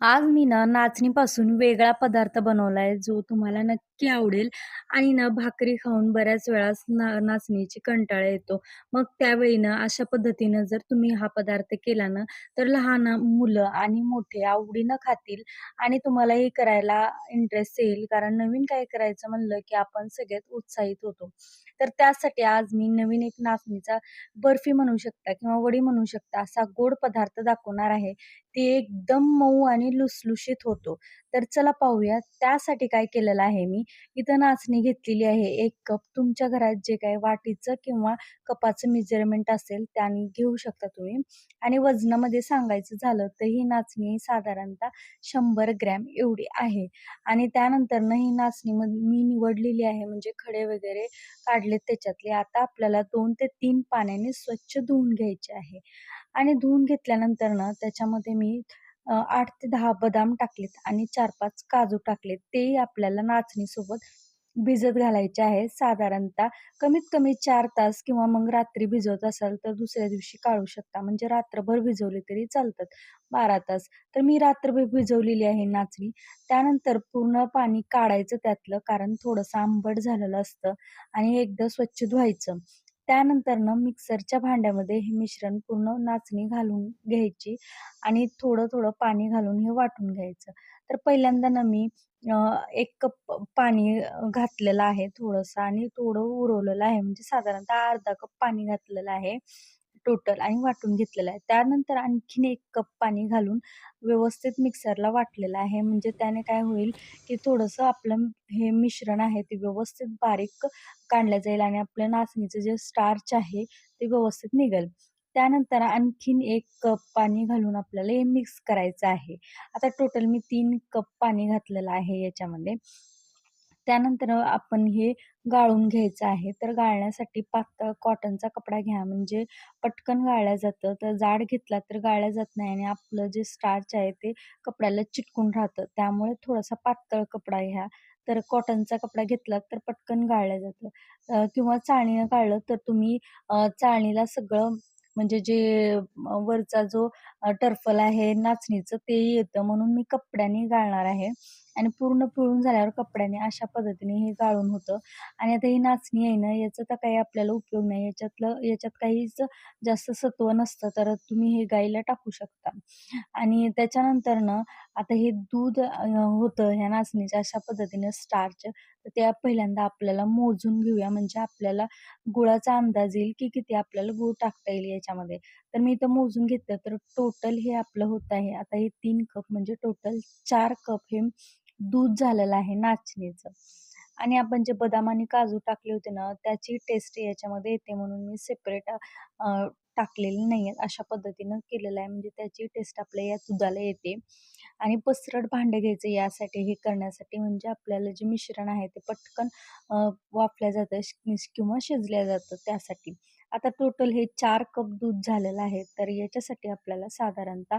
आज मी ना नाचणीपासून वेगळा पदार्थ बनवलाय, जो तुम्हाला नक्की आवडेल आणि ना भाकरी खाऊन बऱ्याच वेळा ना नाचणीची कंटाळा येतो. मग त्यावेळी ना अशा पद्धतीनं जर तुम्ही हा पदार्थ केला ना, तर लहान मुलं आणि मोठे आवडीनं खातील आणि तुम्हालाही करायला इंटरेस्ट येईल. कारण नवीन काही करायचं म्हणलं, की आपण सगळ्यात उत्साहित होतो. तर त्यासाठी आज मी नवीन एक नाचणीचा बर्फी म्हणू शकता किंवा वडी म्हणू शकता, असा गोड पदार्थ दाखवणार आहे. ती एकदम मऊ आणि लुसलुशीत होतो. तर चला पाहूया त्यासाठी काय केलेलं आहे मी. इथं नाचणी घेतलेली आहे एक कप. तुमच्या घरात जे काही वाटीचं किंवा कपाचं मेजरमेंट असेल त्याने घेऊ शकता तुम्ही. आणि वजनामध्ये सांगायचं झालं तर ही नाचणी साधारणतः शंभर ग्रॅम एवढी आहे. आणि त्यानंतरनं ही नाचणी मी निवडलेली आहे म्हणजे खडे वगैरे काढलेत त्याच्यातले. आता आपल्याला दोन ते तीन पाण्याने स्वच्छ धुवून घ्यायचे आहे. आणि धुवून घेतल्यानंतर ना त्याच्यामध्ये मी आठ ते दहा बदाम टाकलेत आणि 4-5 काजू टाकलेत. तेही आपल्याला नाचणीसोबत भिजत घालायचे आहे साधारणतः कमीत कमी चार तास किंवा मग रात्री भिजवत असाल तर दुसऱ्या दिवशी काढू शकता. म्हणजे रात्रभर भिजवले तरी चालतात 12 तास. तर मी रात्रभर भिजवलेली आहे नाचणी. त्यानंतर पूर्ण पाणी काढायचं त्यातलं कारण थोडंसं आंबट झालेलं असतं आणि एकदा स्वच्छ धुवायचं. त्यानंतर ना मिक्सरच्या भांड्यामध्ये हे मिश्रण पूर्ण नाचणी घालून घ्यायची आणि थोडं-थोडं पाणी घालून हे वाटून घ्यायचं. तर पहिल्यांदा ना मी एक कप पाणी घातलेलं आहे थोडंसं आणि थोडं उरवलेलं आहे. म्हणजे साधारणतः अर्धा कप पाणी घातलेलं आहे टोटल आणि वाटून घेतलेलं आहे. त्यानंतर आणखीन एक कप पाणी घालून व्यवस्थित मिक्सरला वाटलेलं आहे. म्हणजे त्याने काय होईल, की थोडंसं आपलं हे मिश्रण आहे ते व्यवस्थित बारीक काढलं जाईल आणि आपलं नाचणीचं जे स्टार्च आहे ते व्यवस्थित निघेल. त्यानंतर आणखीन एक कप पाणी घालून आपल्याला हे मिक्स करायचं आहे. आता टोटल मी तीन कप पाणी घातलेलं आहे याच्यामध्ये. त्यानंतर आपण हे गाळून घ्यायचं आहे. तर गाळण्यासाठी पातळ कॉटनचा कपडा घ्या म्हणजे पटकन गाळल्या जातं. तर जाड घेतला तर गाळल्या जात नाही आणि आपलं जे स्टार्च आहे ते कपड्याला चिटकून राहतं. त्यामुळे थोडासा पातळ कपडा घ्या. तर कॉटनचा कपडा घेतलात तर पटकन गाळल्या जातं. किंवा चाळणीनं गाळलं तर तुम्ही चाळणीला सगळं म्हणजे जे वरचा जो टर्फल आहे नाचणीचं ते येतं म्हणून मी कपड्याने गाळणार आहे. आणि पूर्ण पिळून झाल्यावर कपड्याने अशा पद्धतीने हे गाळून होतं. आणि आता ही नाचणी आहे ना, याचा तर काही आपल्याला उपयोग नाही. याच्यातलं याच्यात काहीच जास्त सत्व नसतं, तर तुम्ही हे गाईला टाकू शकता. आणि त्याच्यानंतरनं आता हे दूध होतं ह्या नाचणीच्या अशा पद्धतीने स्टार्च, तर त्या पहिल्यांदा आपल्याला मोजून घेऊया. म्हणजे आपल्याला गुळाचा अंदाज येईल, की किती आपल्याला गूळ टाकता येईल याच्यामध्ये. तर मी इथं मोजून घेतलं तर टोटल हे आपलं होत आहे. आता हे तीन कप म्हणजे टोटल चार कप हे दूध झालेलं आहे नाचणीचं. आणि आपण जे बदाम आणि काजू टाकले होते ना, त्याची टेस्ट याच्यामध्ये येते म्हणून मी सेपरेट टाकलेली टाकलेली आहेत अशा पद्धतीनं केलेलं आहे म्हणजे त्याची टेस्ट आपल्या या दुधाला येते. आणि पसरट भांडं घ्यायचं यासाठी हे करण्यासाठी म्हणजे आपल्याला जे मिश्रण आहे ते पटकन अ, वाफल्या जातं किंवा शिजल्या जातं त्यासाठी. आता टोटल हे चार कप दूध झालेलं आहे. तर याच्यासाठी आपल्याला साधारणतः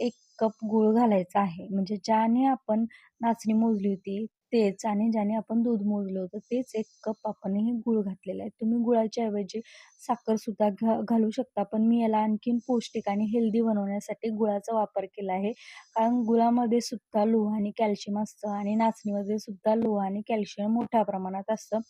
एक कप गूळ घालायचा आहे. म्हणजे ज्याने आपण नाचणी मोजली होती तेच आणि ज्याने आपण दूध मोजलं होतं तेच एक कप आपण हे गूळ घातलेलं आहे. तुम्ही गुळाच्या ऐवजी साखरसुद्धा घा घालू शकता. पण मी याला आणखीन पौष्टिक आणि हेल्दी बनवण्यासाठी गुळाचा वापर केला आहे. कारण गुळामध्ये सुद्धा लोह आणि कॅल्शियम असतं आणि नाचणीमध्ये सुद्धा लोह आणि कॅल्शियम मोठ्या प्रमाणात असतं.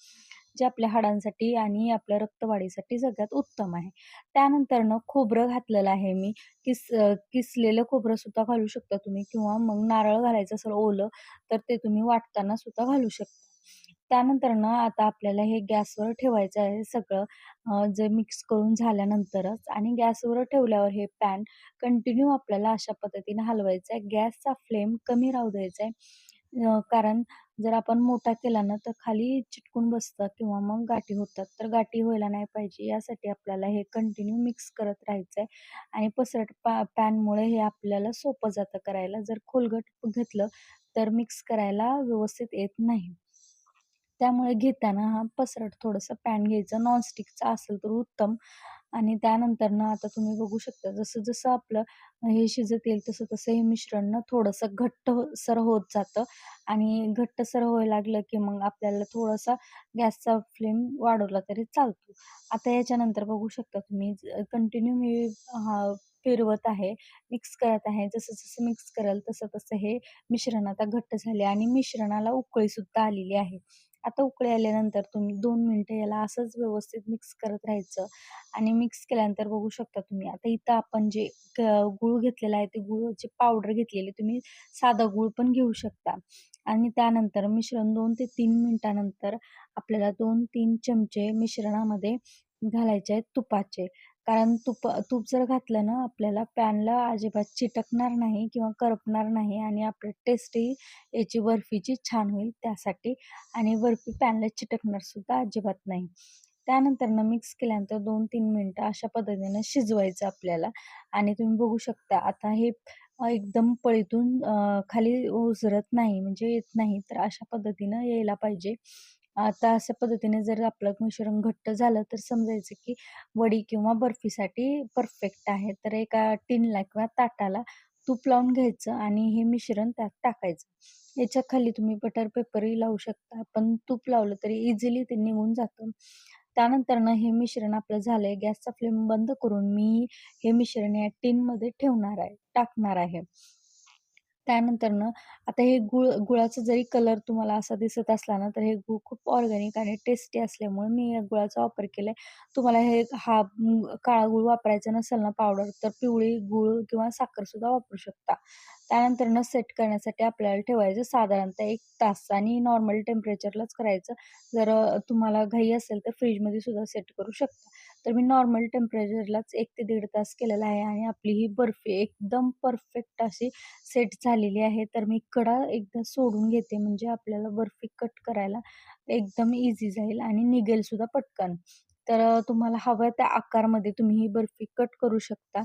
जे आपल्या हाडांसाठी आणि आपल्या रक्तवाढीसाठी सगळ्यात उत्तम आहे. त्यानंतरनं खोबरं घातलेलं आहे मी. किस किसलेलं खोबरंसुद्धा घालू शकता तुम्ही किंवा मग नारळ घालायचं असेल ओलं, तर ते तुम्ही वाटताना सुद्धा घालू शकता. त्यानंतरनं आता आपल्याला हे गॅसवर ठेवायचं आहे सगळं जे मिक्स करून झाल्यानंतरच आणि गॅसवर ठेवल्यावर हे पॅन कंटिन्यू आपल्याला अशा पद्धतीने हलवायचं आहे. गॅसचा फ्लेम कमी राहू द्यायचा आहे. कारण जर आपण मोठा केला ना, तर खाली चिटकून बसतात किंवा मग गाठी होतात. तर गाठी व्हायला नाही पाहिजे यासाठी आपल्याला हे कंटिन्यू मिक्स करत राहायचं आहे आणि पसरट पा पॅनमुळे हे आपल्याला सोपं जातं करायला. जर खोलगट घेतलं तर मिक्स करायला व्यवस्थित येत नाही. त्यामुळे घेताना हा पसरट थोडंसं पॅन घ्यायचं. नॉनस्टिकचा असेल तर उत्तम आणि त्यानंतरनं आता तुम्ही बघू शकता जसं-जसं आपलं हे शिजत येईल तसं-तसं हे मिश्रण ना थोडंसं घट्टसर हो, होत जातं आणि घट्टसर व्हायला लागलं की मग आपल्याला थोडासा गॅसचा फ्लेम वाढवला तरी चालतो. आता याच्यानंतर बघू शकता तुम्ही कंटिन्यू मी हा फिरवत आहे, मिक्स करत आहे. जसं-जसं मिक्स कराल तसं-तसं हे मिश्रण आता घट्ट झाले आणि मिश्रणाला उकळीसुद्धा आलेली आहे. आता उकळी आल्यानंतर तुम्ही दोन मिनटं याला असंच व्यवस्थित मिक्स करत राहायचं आणि मिक्स केल्यानंतर बघू शकता तुम्ही आता इथं आपण जे क गूळ घेतलेला आहे, ते गुळाची पावडर घेतलेली तुम्ही साधा गूळ पण घेऊ शकता आणि त्यानंतर मिश्रण दोन ते तीन मिनिटानंतर आपल्याला 2-3 चमचे मिश्रणामध्ये घालायचे आहेत तुपाचे. कारण तुप तूप जर घातलं ना आपल्याला पॅनला अजिबात चिटकणार नाही किंवा करपणार नाही आणि आपलं टेस्टही याची बर्फीची छान होईल त्यासाठी आणि बर्फी पॅनला चिटकणार सुद्धा अजिबात नाही. त्यानंतर मिक्स केल्यानंतर दोन तीन मिनटं अशा पद्धतीनं शिजवायचं आपल्याला आणि तुम्ही बघू शकता आता हे एकदम पळीतून खाली उजरत नाही म्हणजे येत नाही तर अशा पद्धतीनं यायला पाहिजे. आता अशा पद्धतीने जर आपलं मिश्रण घट्ट झालं तर समजायचं की वडी किंवा बर्फीसाठी परफेक्ट आहे. तर एका टिनला किंवा ताटाला तूप लावून घ्यायचं आणि हे मिश्रण त्यात टाकायचं. याच्या खाली तुम्ही बटर पेपरही लावू शकता, पण तूप लावलं तरी इझिली ते निघून जातं. त्यानंतरनं हे मिश्रण आपलं झालंय. गॅसचा फ्लेम बंद करून मी हे मिश्रण या टिनमध्ये ठेवणार आहे टाकणार आहे. त्यानंतरनं आता हे गुळ गुळाचा जरी कलर तुम्हाला असा दिसत असला ना, तर हे गूळ खूप ऑर्गॅनिक आणि टेस्टी असल्यामुळे मी या गुळाचा वापर केलाय. तुम्हाला हे हा काळा गूळ वापरायचा नसेल ना पावडर, तर पिवळी गूळ किंवा साखरसुद्धा वापरू शकता. त्यानंतरनं सेट करण्यासाठी आपल्याला ठेवायचं साधारणतः एक तास आणि नॉर्मल टेम्परेचरलाच करायचं. जर तुम्हाला घाई असेल तर फ्रीजमध्ये सुद्धा सेट करू शकता. तर मी नॉर्मल टेम्परेचरलाच एक ते दीड तास केलेला आहे आणि आपली ही बर्फी एकदम परफेक्ट अशी सेट झालेली आहे. तर मी कडा एकदा सोडून घेते म्हणजे आपल्याला बर्फी कट करायला एकदम इझी जाईल आणि निघेल सुद्धा पटकन. तर तुम्हाला हव्या त्या आकारमध्ये तुम्ही ही बर्फी कट करू शकता.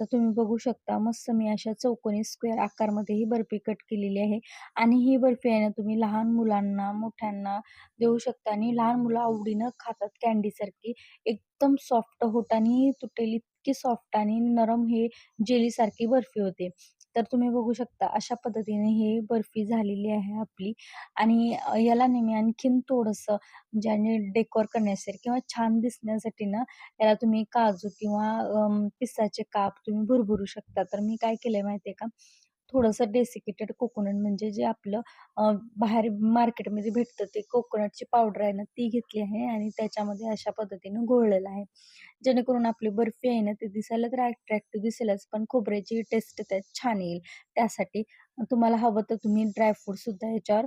तर तुम्ही बघू शकता मस्त मी अशा चौकोनी स्क्वेअर आकारमध्ये ही बर्फी कट केलेली आहे. आणि ही बर्फी आहे ना तुम्ही लहान मुलांना, मोठ्यांना देऊ शकता. आणि लहान मुलं आवडीनं खातात कॅन्डीसारखी एकदम सॉफ्ट होठाने तुटेल इतकी सॉफ्ट आणि नरम हे जेलीसारखी बर्फी होते. तर तुम्ही बघू शकता अशा पद्धतीने ही बर्फी झालेली आहे आपली आणि याला नेहमी आणखीन थोडंसं म्हणजे ज्याने डेकोर करण्यासाठी किंवा छान दिसण्यासाठी ना, याला तुम्ही काजू किंवा पिसाचे पिस्ताचे काप तुम्ही भरभरू शकता. तर मी काय केलंय माहिती आहे का, थोडंसं डेसिकेटेड कोकोनट म्हणजे जे आपलं बाहेर मार्केटमध्ये भेटतं ते कोकोनटची पावडर आहे ना, ती घेतली आहे आणि त्याच्यामध्ये अशा पद्धतीनं घोळलेलं आहे. जेणेकरून आपली बर्फी आहे ना, ती दिसायला तर अट्रॅक्टिव्ह दिसेलच, पण खोबऱ्याची टेस्ट त्यात छान येईल. त्यासाठी तुम्हाला हवं तर तुम्ही ड्रायफ्रूटसुद्धा ह्याच्यावर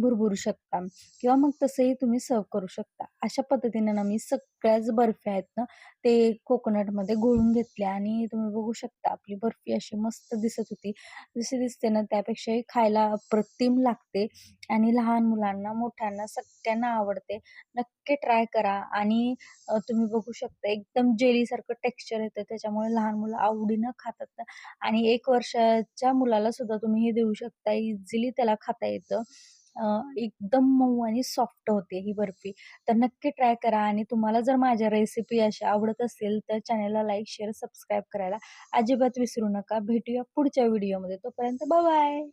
भुरभुरू शकता किंवा मग तसंही तुम्ही सर्व्ह करू शकता. अशा पद्धतीने ना मी सगळ्याच बर्फ्या आहेत ना, ते कोकोनटमध्ये घोळून घेतल्या आणि तुम्ही बघू शकता आपली बर्फी अशी मस्त दिसत होती. जशी दिसते ना त्यापेक्षाही खायला अप्रतिम लागते आणि लहान मुलांना, मोठ्यांना सगळ्यांना आवडते. नक्की ट्राय करा आणि तुम्ही बघू शकता एकदम जेलीसारखं टेक्स्चर येतं त्याच्यामुळे लहान मुलं आवडीनं खातात आणि एक वर्षाच्या मुलाला सुद्धा तुम्ही हे देऊ शकता. इझिली त्याला खाता येतं. एकदम मऊ आणि सॉफ्ट होते ही बर्फी. तर नक्की ट्राय करा आणि तुम्हाला जर माझ्या रेसिपी अशा आवडत असेल तर चॅनलला लाईक, शेअर, सबस्क्राईब करायला अजिबात विसरू नका. भेटूया पुढच्या व्हिडिओमध्ये. तोपर्यंत बाय.